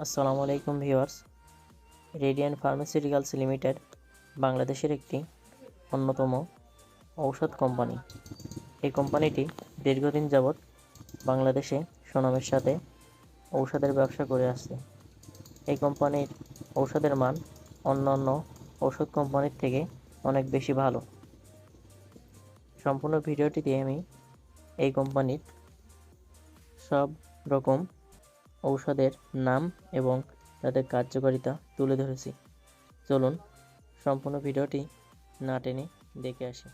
আসসালামু আলাইকুম viewers. Radian pharmaceuticals limited, বাংলাদেশের একটি অন্যতম ঔষধ কোম্পানি। এই কোম্পানিটি দীর্ঘদিন যাবৎ বাংলাদেশে সুনামের সাথে ঔষধের ব্যবসা করে আসছে। এই কোম্পানির ঔষধের মান অন্যান্য ঔষধ কোম্পানির থেকে অনেক বেশি ভালো। সম্পূর্ণ ভিডিওটিতে আমি এই কোম্পানির সব রকম ঔষধের নাম এবং তাদের কার্যকারিতা তুলে ধরেছি। চলুন সম্পূর্ণ ভিডিওটি না টেনে দেখে আসি।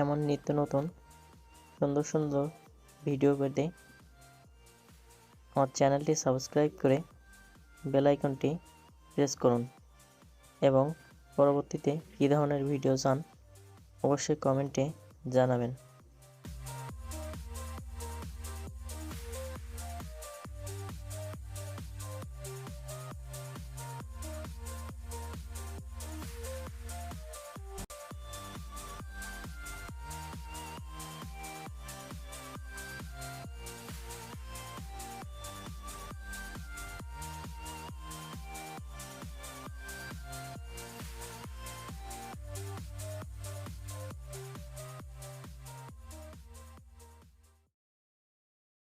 এমন নিত্য নতুন, সুন্দর সুন্দর ভিডিও পেতে আমার চ্যানেলটি সাবস্ক্রাইব করে বেল আইকনটি প্রেস করুন এবং পরবর্তীতে কী ধরনের ভিডিও চান, অবশ্যই কমেন্টে জানাবেন।